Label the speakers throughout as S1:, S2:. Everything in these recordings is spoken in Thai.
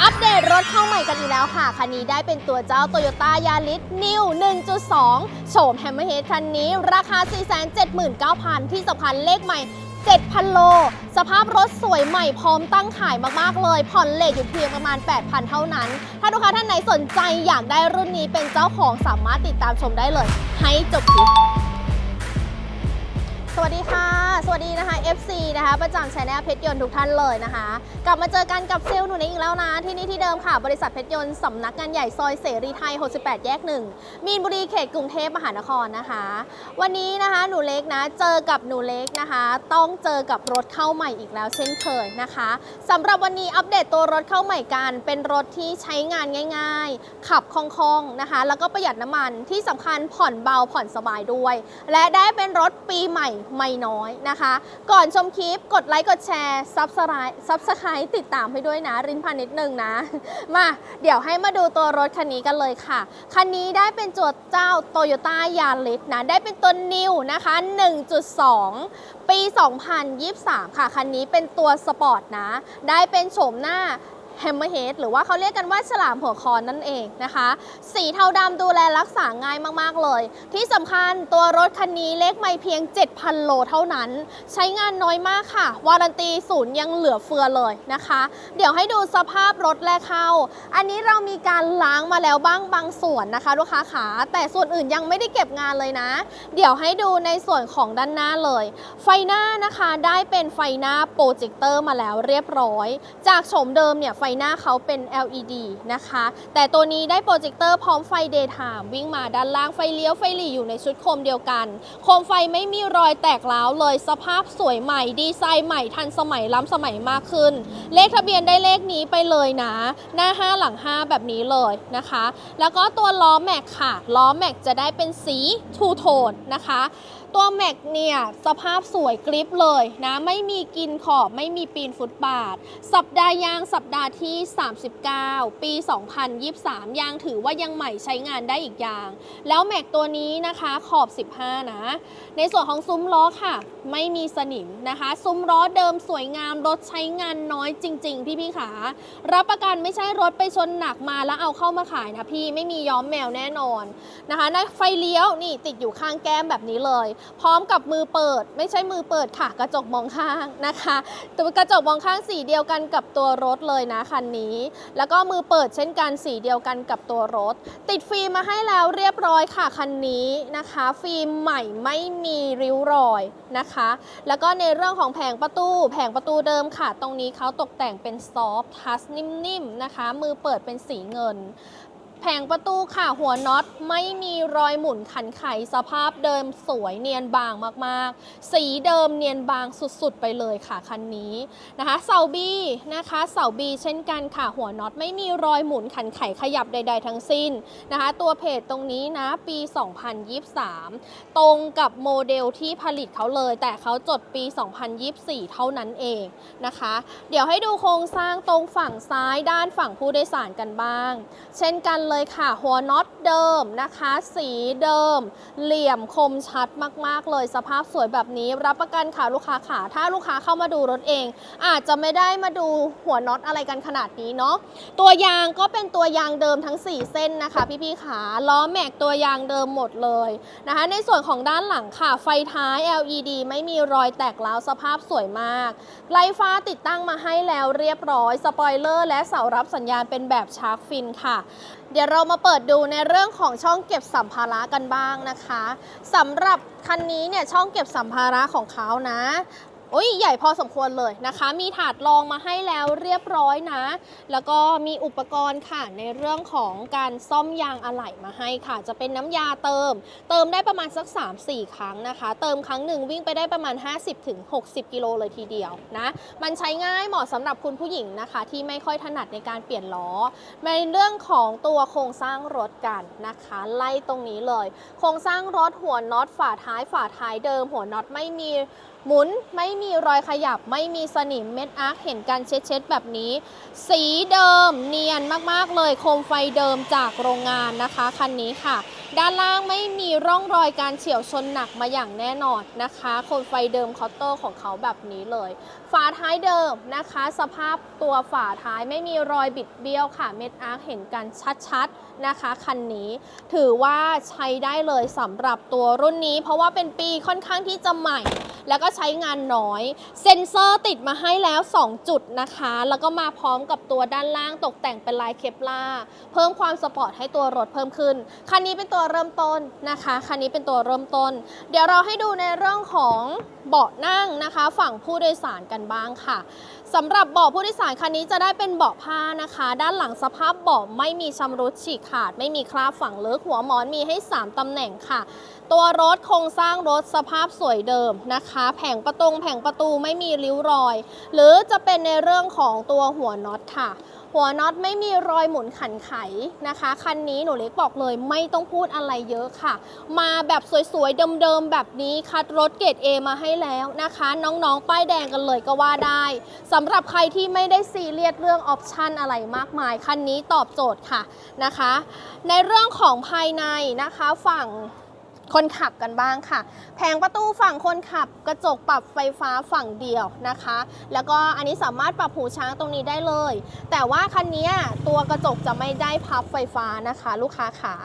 S1: อัปเดตรถเข้าใหม่กันอีกแล้วค่ะ คันนี้ได้เป็นตัวเจ้า Toyota Yaris New 1.2 โฉม Hammerhead คันนี้ ราคา 479,000 ที่สำคัญเลขใหม่ 7,000 โล สภาพรถสวยใหม่พร้อมตั้งขายมาก ๆ เลย ผ่อนเลทอยู่เพียงประมาณ 8,000 เท่านั้น ถ้าลูกค้าท่านไหนสนใจอยากได้รุ่นนี้เป็นเจ้าของสามารถติดตามชมได้เลย ให้จบคลิป สวัสดีค่ะ สวัสดีนะคะ FC นะคะ ประจำช anel เพชรยนต์ทุกท่านเลยนะคะ กลับมาเจอกันกับเซลล์หนูเองอีกแล้วนะ ที่นี่ที่เดิมค่ะ บริษัทเพชรยนต์สำนักงานใหญ่ซอยเสรีไทย 68 แยก1มีนบุรีเขตกรุงเทพมหานครนะคะ วันนี้นะคะหนูเล็กนะ เจอกับหนูเล็กนะคะ ต้องเจอกับรถเข้าใหม่อีกแล้วเช่นเคยนะคะสำหรับวันนี้อัปเดตตัวรถเข้าใหม่กัน เป็นรถที่ใช้งานง่าย ๆ ขับคล่องๆนะคะ แล้วก็ประหยัดน้ำมันที่สำคัญผ่อนเบาผ่อนสบายด้วย และได้เป็นรถปีใหม่ไม่น้อยนะคะ ก่อนชมคลิปกดไลค์กดแชร์ซับสไครต์ซับสไครต์ติดตามให้ด้วยนะ รินพันนิดนึงนะ มาเดี๋ยวให้มาดูตัวรถคันนี้กันเลยค่ะ คันนี้ได้เป็นตัวเจ้า Toyota Yaris นะ ได้เป็นตัว New นะคะ 1.2 ปี 2023 ค่ะ คันนี้เป็นตัวสปอร์ตนะ ได้เป็นโฉมหน้า Hammerhead หรือว่าเขาเรียกกันว่าฉลามหัวคอนนั่นเองนะคะ สีเทาดำดูแลรักษาง่ายมาก ๆ เลย ที่สำคัญตัวรถคันนี้เลขไม่เพียง 7,000 โลเท่านั้น ใช้งานน้อยมากค่ะ วารันตีศูนย์ยังเหลือเฟือเลยนะคะ เดี๋ยวให้ดูสภาพรถแรกเข้า อันนี้เรามีการล้างมาแล้วบ้างบางส่วนนะคะลูกค้าขาแต่ส่วนอื่นยังไม่ได้เก็บงานเลยนะ เดี๋ยวให้ดูในส่วนของด้านหน้าเลย ไฟหน้านะคะได้เป็นไฟหน้าโปรเจคเตอร์มาแล้วเรียบร้อย จากโฉมเดิมเนี่ยไฟหน้าเขาเป็น LED นะคะ แต่ตัวนี้ได้โปรเจคเตอร์พร้อมไฟ Daytime วิ่งมาด้านล่างไฟเลี้ยวไฟหลีอยู่ในชุดโคมเดียวกัน โคมไฟไม่มีรอยแตกร้าวเลยสภาพสวยใหม่ ดีไซน์ใหม่ทันสมัยล้ำสมัยมากขึ้น เลขทะเบียนได้เลขนี้ไปเลยนะ หน้า 5 หลัง 5 แบบนี้เลยนะคะ แล้วก็ตัวล้อแม็กค่ะล้อแม็กจะได้เป็นสีทูโทนนะคะ ตัวแม็กเนี่ย สภาพสวยกริปเลยนะ ไม่มีกินขอบไม่มีปีนฟุตบาท สัปดาห์ยางสัปดาห์ที่ 39 ปี 2023 ยางถือว่ายังใหม่ใช้งานได้อีกยาง แล้วแม็กตัวนี้นะคะขอบ 15 นะ ในส่วนของซุ้มล้อค่ะ ไม่มีสนิมนะคะ ซุ้มล้อเดิมสวยงามรถใช้งานน้อยจริง ๆ พี่ๆขา รับประกันไม่ใช่รถไปชนหนักมาแล้วเอาเข้ามาขายนะพี่ไม่มีย้อมแมวแน่นอนนะคะในไฟเลี้ยวนี่ติดอยู่ข้างแก้มแบบนี้เลยพร้อมกับมือเปิด ไม่ใช่มือเปิดค่ะ กระจกมองข้างนะคะตัวกระจกมองข้างสีเดียวกันกับตัวรถเลยนะคันนี้ แล้วก็มือเปิดเช่นกันสีเดียวกันกับตัวรถ ติดฟิล์มมาให้แล้วเรียบร้อยค่ะคันนี้นะคะ ฟิล์มใหม่ไม่มีริ้วรอยนะคะ แล้วก็ในเรื่องของแผงประตู แผงประตูเดิมค่ะ ตรงนี้เขาตกแต่งเป็นซอฟท์ทัชนิ่มๆนะคะ มือเปิดเป็นสีเงิน แผงประตูค่ะหัวน็อตไม่มีรอยหมุนขันไขสภาพเดิมสวยเนียนบางมากๆ สีเดิมเนียนบางสุดๆไปเลยค่ะคันนี้นะคะเสาบีนะคะเสาบีเช่นกันค่ะหัวน็อตไม่มีรอยหมุนขันไขขยับใด ๆ ทั้งสิ้นนะคะตัวเพจตรงนี้นะปี 2023 ตรงกับโมเดลที่ผลิตเขาเลย แต่เขาจดปี 2024 เท่านั้นเองนะคะ เดี๋ยวให้ดูโครงสร้างตรงฝั่งซ้ายด้านฝั่งผู้โดยสารกันบ้าง เช่นกันเลยค่ะ หัวน็อตเดิมนะคะ สีเดิม เหลี่ยมคมชัดมาก ๆ เลยสภาพสวยแบบนี้ รับประกันค่ะลูกค้าค่ะ ถ้าลูกค้าเข้ามาดูรถเอง อาจจะไม่ได้มาดูหัวน็อตอะไรกันขนาดนี้เนาะตัวยางก็เป็นตัวยางเดิมทั้ง 4 เส้นนะคะ พี่ๆขาล้อแม็กตัวยางเดิมหมดเลยนะคะ ในส่วนของด้านหลังค่ะ ไฟท้าย LED ไม่มีรอยแตกร้าวสภาพสวยมากไลฟ้าติดตั้งมาให้แล้วเรียบร้อย สปอยเลอร์และเสารับสัญญาณเป็นแบบชาร์กฟินค่ะเดี๋ยวเรามาเปิดดูในเรื่องของช่องเก็บสัมภาระกันบ้างนะคะสำหรับคันนี้เนี่ยช่องเก็บสัมภาระของเขานะ โอ้ยใหญ่พอสมควรเลยนะคะ มีถาดรองมาให้แล้วเรียบร้อยนะ แล้วก็มีอุปกรณ์ค่ะในเรื่องของการซ่อมยางอะไหล่มาให้ค่ะ จะเป็นน้ำยาเติม เติมได้ประมาณสัก 3-4 ครั้งนะคะ เติมครั้งหนึ่งวิ่งไปได้ประมาณ 50-60 กิโลเลยทีเดียวนะ มันใช้ง่ายเหมาะสำหรับคุณผู้หญิงนะคะ ที่ไม่ค่อยถนัดในการเปลี่ยนล้อในเรื่องของตัวโครงสร้างรถกันนะคะ ไล่ตรงนี้เลย โครงสร้างรถหัวน็อตฝาท้ายฝาท้ายเดิม หัวน็อตไม่มี หมุนไม่มีรอยขยับไม่มีสนิมเม็ดอาร์คเห็นกันเช็ดๆแบบนี้ สีเดิมเนียนมากๆเลยโคมไฟเดิมจากโรงงานนะคะคันนี้ค่ะ ด้านล่างไม่มีร่องรอยการเฉียวชนหนักมาอย่างแน่นอนนะคะโคมไฟเดิมคอตเตอร์ของเขาแบบนี้เลย ฝาท้ายเดิมนะคะ สภาพตัวฝาท้ายไม่มีรอยบิดเบี้ยวค่ะเม็ดอาร์คเห็นกันชัดๆนะคะคันนี้ ถือว่าใช้ได้เลยสำหรับตัวรุ่นนี้ เพราะว่าเป็นปีค่อนข้างที่จะใหม่ แล้วก็ใช้งานน้อย เซ็นเซอร์ติดมาให้แล้ว 2 จุดนะคะ แล้วก็มาพร้อมกับตัวด้านล่างตกแต่งเป็นลายเคปลาร์เพิ่มความสปอร์ตให้ตัวรถเพิ่มขึ้น คันนี้เป็นตัวเริ่มต้นนะคะ คันนี้เป็นตัวเริ่มต้น เดี๋ยวเราให้ดูในเรื่องของเบาะนั่งนะคะ ฝั่งผู้โดยสารกันบ้างค่ะสำหรับเบาะผู้โดยสารคันนี้จะได้เป็นเบาะผ้านะคะ ด้านหลังสภาพเบาะไม่มีชำรุดฉีกขาด ไม่มีคราบฝังลึกหัวหมอนมีให้ 3ตำแหน่งค่ะ ตัวรถโครงสร้างรถสภาพสวยเดิมนะคะ แผงประตงแผงประตูไม่มีริ้วรอย หรือจะเป็นในเรื่องของตัวหัวน็อตค่ะ หัวน็อตไม่มีรอยหมุนขันไขนะคะ คันนี้หนูเล็กบอกเลยไม่ต้องพูดอะไรเยอะค่ะ มาแบบสวยๆเดิมๆแบบนี้คัดรถเกรด A มาให้แล้วนะคะ น้องๆ ป้ายแดงกันเลยก็ว่าได้สำหรับใครที่ไม่ได้ซีเรียสเรื่องออปชันอะไรมากมาย คันนี้ตอบโจทย์ค่ะนะคะ ในเรื่องของภายในนะคะฝั่ง คนขับกันบ้างค่ะ แผงประตูฝั่งคนขับกระจกปรับไฟฟ้าฝั่งเดียวนะคะ แล้วก็อันนี้สามารถปรับหูช้างตรงนี้ได้เลย แต่ว่าคันนี้ตัวกระจกจะไม่ได้พับไฟฟ้านะคะ ลูกค้าขา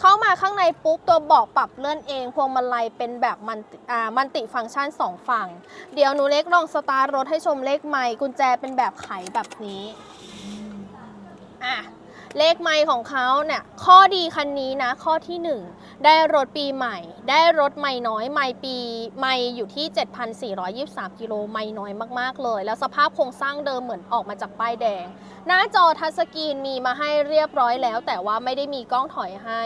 S1: เข้ามาข้างในปุ๊บตัวเบาะปรับเลื่อนเองพวงมาลัยเป็นแบบมันอ่ามันติฟังก์ชัน 2 ฝั่ง เดี๋ยวหนูเล็กลองสตาร์ทรถให้ชมเลขไมค์กุญแจเป็นแบบไขแบบนี้อะ เลขไมล์ของเขาเนี่ยข้อดีคันนี้นะ ข้อที่ 1 ได้รถปีใหม่ ได้รถไม่น้อยไม่ปีไม่อยู่ที่ 7,423 กิโลไม่น้อยมาก ๆ เลย แล้วสภาพโครงสร้างเดิมเหมือนออกมาจากป้ายแดง หน้าจอทัชสกรีนมีมาให้เรียบร้อยแล้ว แต่ว่าไม่ได้มีกล้องถอยให้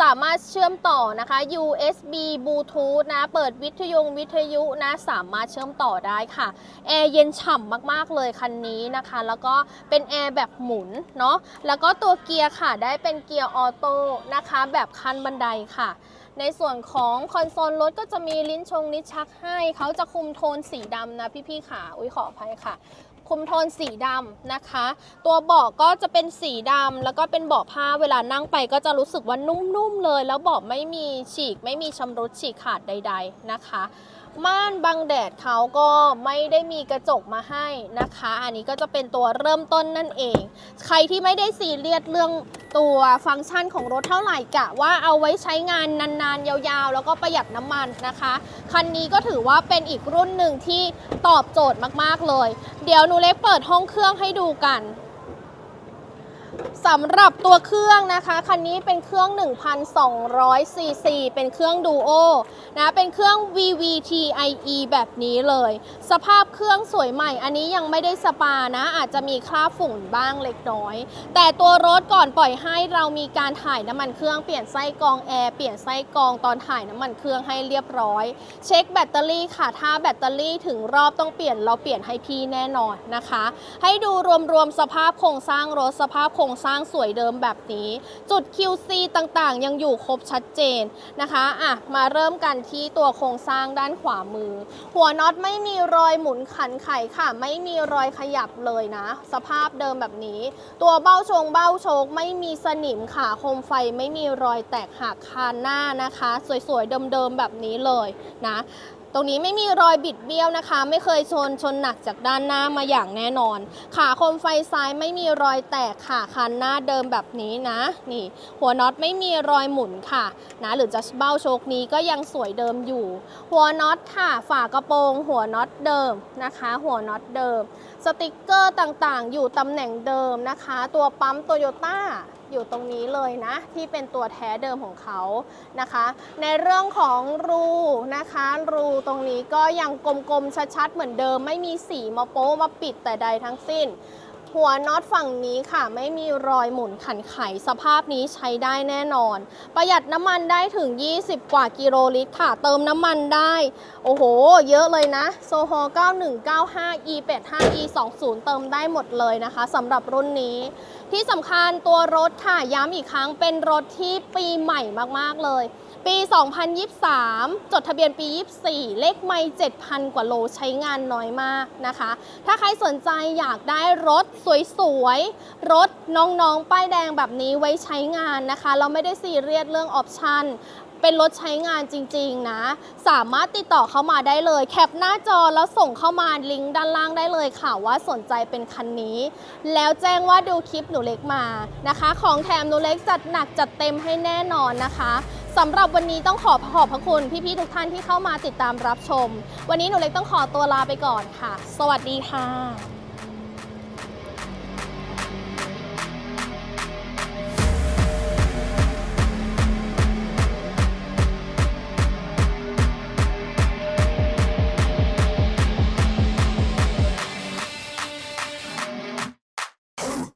S1: สามารถเชื่อมต่อนะคะ USB Bluetooth นะเปิดวิทยุวิทยุนะสามารถเชื่อมต่อได้ค่ะแอร์เย็นฉ่ำมากๆเลยคันนี้นะคะ แล้วก็เป็นแอร์แบบหมุนเนาะแล้วก็ตัวัวเกียร์ค่ะ ได้เป็นเกียร์ออโต้นะคะ แบบคันบันไดค่ะ ในส่วนของคอนโซลรถก็จะมีลิ้นชงลิ้นชักให้ เขาจะคุมโทนสีดำนะพี่ๆค่ะ อุ้ยขออภัยค่ะ คุมโทนสีดำนะคะ ตัวเบาะก็จะเป็นสีดำแล้วก็เป็นเบาะผ้าเวลานั่งไปก็จะรู้สึกว่านุ่มๆเลย แล้วเบาะไม่มีฉีก ไม่มีชำรุดฉีกขาดใด ๆนะคะ ม่านบังแดดเขาก็ไม่ได้มีกระจกมาให้นะคะ อันนี้ก็จะเป็นตัวเริ่มต้นนั่นเอง ใครที่ไม่ได้ซีเรียสเรื่องตัวฟังก์ชันของรถเท่าไหร่กะว่าเอาไว้ใช้งานนานๆ ยาวๆ แล้วก็ประหยัดน้ำมันนะคะ คันนี้ก็ถือว่าเป็นอีกรุ่นหนึ่งที่ตอบโจทย์มากๆเลย เดี๋ยวหนูเล็กเปิดห้องเครื่องให้ดูกัน สำหรับตัวเครื่องนะคะ คันนี้เป็นเครื่อง 1,200 ซีซี เป็นเครื่องดูโอนะ เป็นเครื่อง VVT-IE แบบนี้เลย สภาพเครื่องสวยใหม่ อันนี้ยังไม่ได้สปานะ อาจจะมีคราบฝุ่นบ้างเล็กน้อย แต่ตัวรถก่อนปล่อยให้เรามีการถ่ายน้ำมันเครื่องเปลี่ยนไส้กรองแอร์ เปลี่ยนไส้กรองตอนถ่ายน้ำมันเครื่องให้เรียบร้อย เช็คแบตเตอรี่ค่ะ ถ้าแบตเตอรี่ถึงรอบต้องเปลี่ยน เราเปลี่ยนให้พี่แน่นอนนะคะ ให้ดูรวมๆสภาพโครงสร้างรถ สภาพโครงสรร้างสวยเดิมแบบนี้ จุด QC ต่างๆ ยังอยู่ครบชัดเจนนะคะอะมาเริ่มกันที่ตัวโครงสร้างด้านขวามือ หัวน็อตไม่มีรอยหมุนขันไขค่ะ ไม่มีรอยขยับเลยนะ สภาพเดิมแบบนี้ ตัวเบ้าชงเบ้าโชกไม่มีสนิมค่ะโคมไฟไม่มีรอยแตกหักคานหน้านะคะ สวยๆเดิมๆแบบนี้เลยนะ ตรงนี้ไม่มีรอยบิดเบี้ยวนะคะ ไม่เคยชนชนหนักจากด้านหน้ามาอย่างแน่นอน ขาโคมไฟซ้ายไม่มีรอยแตกค่ะคันหน้าเดิมแบบนี้นะ นี่ หัวน็อตไม่มีรอยหมุนค่ะนะหรือจะเบ้าโชคนี้ก็ยังสวยเดิมอยู่ หัวน็อตค่ะ ฝากระโปรง หัวน็อตเดิมนะคะ หัวน็อตเดิม สติกเกอร์ต่างๆ อยู่ตำแหน่งเดิมนะคะ ตัวปั๊มโตโยต้า อยู่ตรงนี้เลยนะ ที่เป็นตัวแท้เดิมของเขานะคะ ในเรื่องของรูนะคะ รูตรงนี้ก็ยังกลมๆชัดๆเหมือนเดิม ไม่มีสีมาโป้มาปิดแต่ใดทั้งสิ้น หัวน็อตฝั่งนี้ค่ะ ไม่มีรอยหมุนขันไข สภาพนี้ใช้ได้แน่นอน ประหยัดน้ำมันได้ถึง 20 กว่ากิโลลิตรค่ะ เติมน้ำมันได้ โอ้โห เยอะเลยนะโซฮอ9195 E85 E20 เติมได้หมดเลยนะคะสำหรับรุ่นนี้ ที่สำคัญตัวรถค่ะ ย้ำอีกครั้งเป็นรถที่ปีใหม่มากๆเลย ปี 2023 จดทะเบียนปี 24 เลขไม่ 7,000 กว่าโลใช้งานน้อยมากนะคะ ถ้าใครสนใจอยากได้รถสวยๆ รถน้องๆ ป้ายแดงแบบนี้ไว้ใช้งานนะคะ เราไม่ได้ซีเรียสเรื่องออปชันเป็นรถใช้งานจริงๆนะ สามารถติดต่อเข้ามาได้เลย แคปหน้าจอแล้วส่งเข้ามาลิงก์ด้านล่างได้เลยค่ะว่าสนใจเป็นคันนี้ แล้วแจ้งว่าดูคลิปหนูเล็กมานะคะ ของแถมหนูเล็กจัดหนักจัดเต็มให้แน่นอนนะคะ สำหรับวันนี้ต้องขอขอบพระคุณพี่ๆทุกท่านที่เข้ามาติดตามรับชม วันนี้หนูเล็กต้องขอตัวลาไปก่อนค่ะ สวัสดีค่ะ